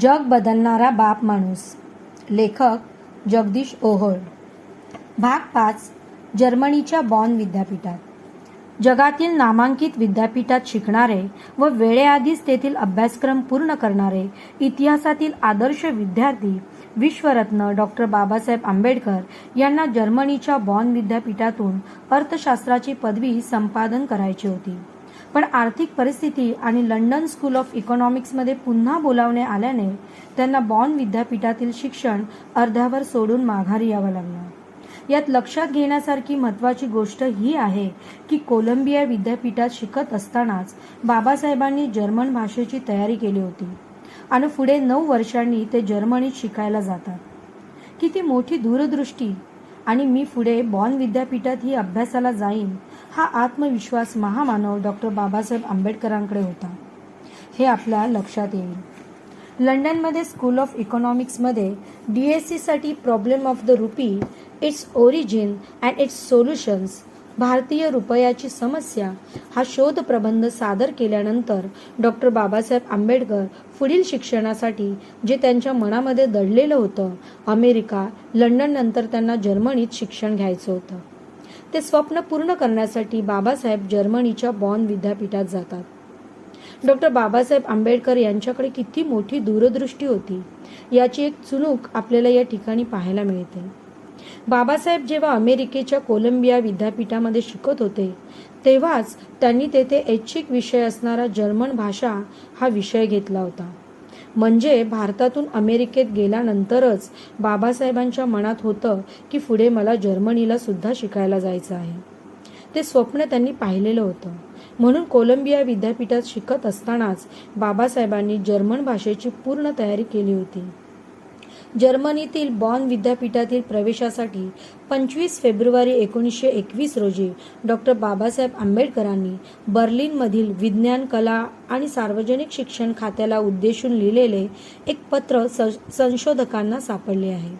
जग बदलणारा बाप माणूस. लेखक जगदीश ओहोळ. भाग पाच जर्मनीच्या बॉन विद्यापीठात. जगातील नामांकित विद्यापीठात शिकणारे व वेळेआधीच तेथील अभ्यासक्रम पूर्ण करणारे इतिहासातील आदर्श विद्यार्थी विश्वरत्न डॉक्टर बाबासाहेब आंबेडकर यांना जर्मनीच्या बॉन विद्यापीठातून अर्थशास्त्राची पदवी संपादन करायची होती. पण आर्थिक परिस्थिती आणि लंडन स्कूल ऑफ इकॉनॉमिक्समध्ये पुन्हा बोलावणे आल्याने त्यांना बॉन विद्यापीठातील शिक्षण अर्ध्यावर सोडून माघारी यावं लागलं. यात लक्षात घेण्यासारखी महत्त्वाची गोष्ट ही आहे की कोलंबिया विद्यापीठात शिकत असतानाच बाबासाहेबांनी जर्मन भाषेची तयारी केली होती आणि पुढे नऊ वर्षांनी ते जर्मनीत शिकायला जातात. किती मोठी दूरदृष्टी आणि मी पुढे बॉन विद्यापीठात ही अभ्यासाला जाईन हा आत्मविश्वास महामानव डॉक्टर बाबासाहेब आंबेडकरांकडे होता. हे आपल्या लक्षात येईल. लंडनमध्ये स्कूल ऑफ इकॉनॉमिक्समध्ये डी एस सीसाठी problem of the rupee its origin and its solutions भारतीय रुपयाची समस्या हा शोध प्रबंध सादर केल्यानंतर डॉक्टर बाबासाहेब आंबेडकर पुढील शिक्षणासाठी जे त्यांच्या मनामध्ये दडलेलं होतं अमेरिका लंडन नंतर त्यांना जर्मनीत शिक्षण घ्यायचं होतं. ते स्वप्न पूर्ण करण्यासाठी बाबासाहेब जर्मनीच्या बॉन विद्यापीठात जातात. डॉक्टर बाबासाहेब आंबेडकर यांच्याकडे किती मोठी दूरदृष्टी होती याची एक चुणूक आपल्याला या ठिकाणी पाहायला मिळते. बाबासाहेब जेव्हा अमेरिकेच्या कोलंबिया विद्यापीठामध्ये शिकत होते तेव्हाच त्यांनी तेथे ऐच्छिक विषय असणारा जर्मन भाषा हा विषय घेतला होता. म्हणजे भारतातून अमेरिकेत गेल्यानंतरच बाबासाहेबांच्या मनात होतं की पुढे मला जर्मनीला सुद्धा शिकायला जायचं आहे. ते स्वप्न त्यांनी पाहिलेलं होतं. म्हणून कोलंबिया विद्यापीठात शिकत असतानाच बाबासाहेबांनी जर्मन भाषेची पूर्ण तयारी केली होती. जर्मनीतील बॉन विद्यापीठातील प्रवेशासाठी पंचवीस फेब्रुवारी एकोणीसशे एकवीस रोजी डॉक्टर बाबासाहेब आंबेडकरांनी बर्लिनमधील विज्ञान कला आणि सार्वजनिक शिक्षण खात्याला उद्देशून लिहिलेले एक पत्र संशोधकांना सापडले आहे.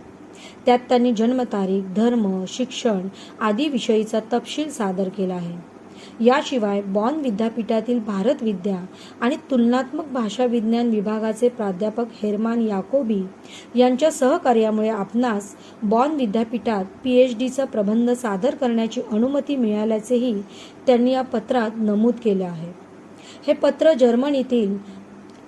त्यात त्यांनी जन्मतारीख धर्म शिक्षण आदी विषयीचा तपशील सादर केला आहे. याशिवाय बॉन विद्यापीठातील भारत विद्या आणि तुलनात्मक भाषा विज्ञान विभागाचे प्राध्यापक हेरमान याकोबी यांच्या सहकार्यामुळे आपणास बॉन विद्यापीठात पी एच डीचा प्रबंध सादर करण्याची अनुमती मिळाल्याचेही त्यांनी या पत्रात नमूद केले आहे. हे पत्र जर्मनीतील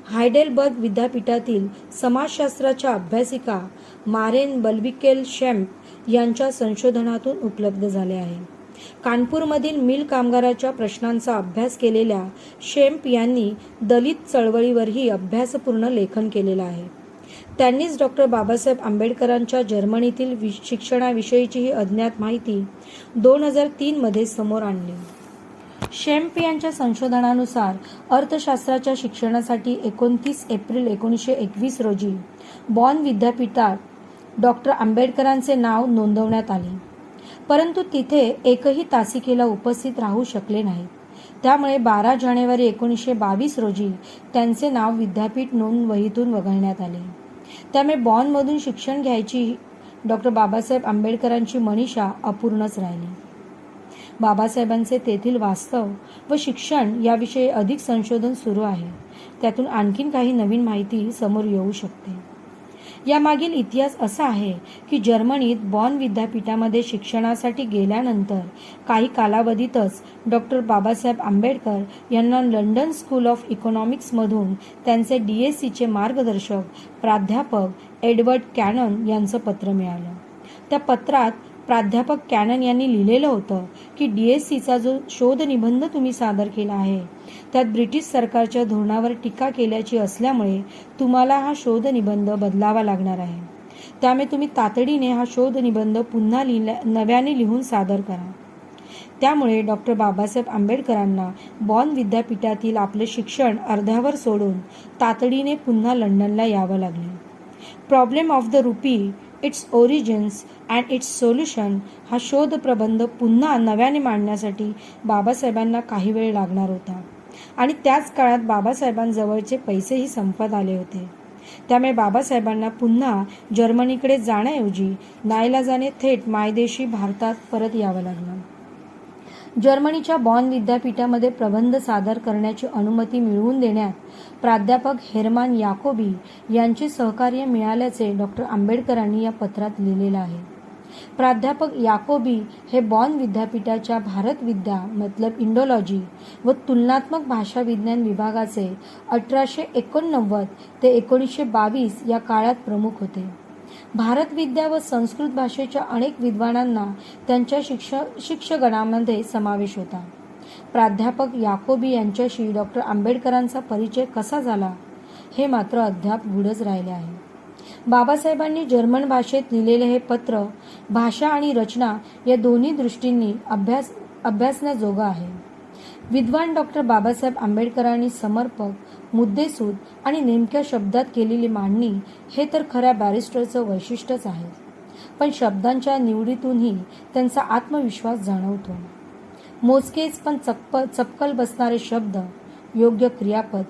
हायडेलबर्ग विद्यापीठातील समाजशास्त्राच्या अभ्यासिका मारेन बल्बिकेल शॅम्प यांच्या संशोधनातून उपलब्ध झाले आहे. कानपूरमधील मिल कामगाराच्या प्रश्नांचा अभ्यास केलेल्या शेम्प यांनी दलित चळवळीवरही अभ्यासपूर्ण लेखन केलेलं आहे. त्यांनीच डॉक्टर बाबासाहेब आंबेडकरांच्या जर्मनीतील वि शिक्षणाविषयीची ही अज्ञात माहिती दोन हजार तीनमध्ये समोर आणली. शेम्प यांच्या संशोधनानुसार अर्थशास्त्राच्या शिक्षणासाठी एकोणतीस एप्रिल एकोणीसशे एकवीस रोजी बॉन विद्यापीठात डॉक्टर आंबेडकरांचे नाव नोंदवण्यात आले. परंतु तिथे एकही तासिकेला उपस्थित राहू शकले नाहीत. त्यामुळे बारा जानेवारी एकोणीसशे बावीस रोजी त्यांचे नाव विद्यापीठ नोंद वहीतून वगळण्यात आले. त्यामुळे बॉनमधून शिक्षण घ्यायची डॉक्टर बाबासाहेब आंबेडकरांची मनीषा अपूर्णच राहिली. बाबासाहेबांचे तेथील वास्तव व शिक्षण याविषयी अधिक संशोधन सुरू आहे. त्यातून आणखीन काही नवीन माहिती समोर येऊ शकते. यामागील इतिहास असा आहे की जर्मनीत बॉन विद्यापीठामध्ये शिक्षणासाठी गेल्यानंतर काही कालावधीतच डॉक्टर बाबासाहेब आंबेडकर यांना लंडन स्कूल ऑफ इकॉनॉमिक्समधून त्यांचे डी एस सीचे मार्गदर्शक प्राध्यापक एडवर्ड कॅनन यांचं पत्र मिळालं. त्या पत्रात प्राध्यापक कॅनन यांनी लिहिलेलं होतं की डी एस सीचा जो शोध निबंध तुम्ही सादर केला आहे त्यात ब्रिटिश सरकारच्या धोरणावर टीका केल्याची असल्यामुळे तुम्हाला हा शोध निबंध बदलावा लागणार आहे. त्यामुळे तुम्ही तातडीने हा शोध निबंध पुन्हा लिहिल्या नव्याने लिहून सादर करा. त्यामुळे डॉक्टर बाबासाहेब आंबेडकरांना बॉन विद्यापीठातील आपले शिक्षण अर्ध्यावर सोडून तातडीने पुन्हा लंडनला यावं लागले. Problem of the rupee its origins and its solution हा शोध प्रबंध पुन्हा नव्याने मांडण्यासाठी बाबासाहेबांना काही वेळ लागणार होता. आणि त्याच काळात बाबासाहेबांजवळचे पैसेही संपत आले होते. त्यामुळे बाबासाहेबांना पुन्हा जर्मनीकडे जाण्याऐवजी नाईलाजाने थेट मायदेशी भारतात परत यावं लागलं. जर्मनीच्या बॉन विद्यापीठामध्ये प्रबंध सादर करण्याची अनुमती मिळवून देण्यात प्राध्यापक हेरमान याकोबी यांचे सहकार्य मिळाल्याचे डॉक्टर आंबेडकरांनी या पत्रात लिहिलेलं आहे. प्राध्यापक याकोबी हे बॉन विद्यापीठाच्या भारत विद्या मतलब इंडोलॉजी व तुलनात्मक भाषा विज्ञान विभागाचे अठराशे एकोणनव्वद ते एकोणीसशे बावीस या काळात प्रमुख होते. भारत विद्या व संस्कृत भाषेच्या अनेक विद्वानांना त्यांच्या शिक्ष शिक्षगणामध्ये समावेश होता. प्राध्यापक याकोबी यांच्याशी डॉक्टर आंबेडकरांचा परिचय कसा झाला हे मात्र अद्याप गुढच राहिले आहे. बाबासाहेबांनी जर्मन भाषेत लिहिलेले हे पत्र भाषा आणि रचना या दोन्ही दृष्टींनी अभ्यास अभ्यासण्याजोगं आहे. विद्वान डॉक्टर बाबासाहेब आंबेडकरांनी समर्पक मुद्देसूद आणि नेमक्या शब्दात केलेली मांडणी हे तर खऱ्या बॅरिस्टरचं वैशिष्ट्यच आहे. पण शब्दांच्या निवडीतूनही त्यांचा आत्मविश्वास जाणवतो. मोजकेच पण चप्प चपकल बसणारे शब्द योग्य क्रियापद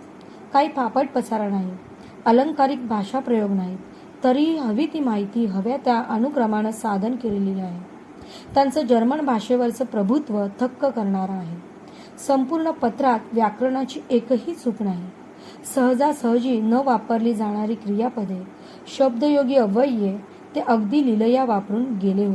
काही फापट पसारा नाही अलंकारिक भाषा प्रयोग नाहीत तरीही हवी ती माहिती हव्या त्या अनुक्रमानं साधन केलेली आहे. त्यांचं जर्मन भाषेवरचं प्रभुत्व थक्क करणारं आहे. संपूर्ण पत्रात व्याकरणाची एकही चूक नाही. सहजासहजी न वापरली जाणारी क्रियापदे शब्दयोगी अव्यये ते अगदी लिलया वापरून गेले होते.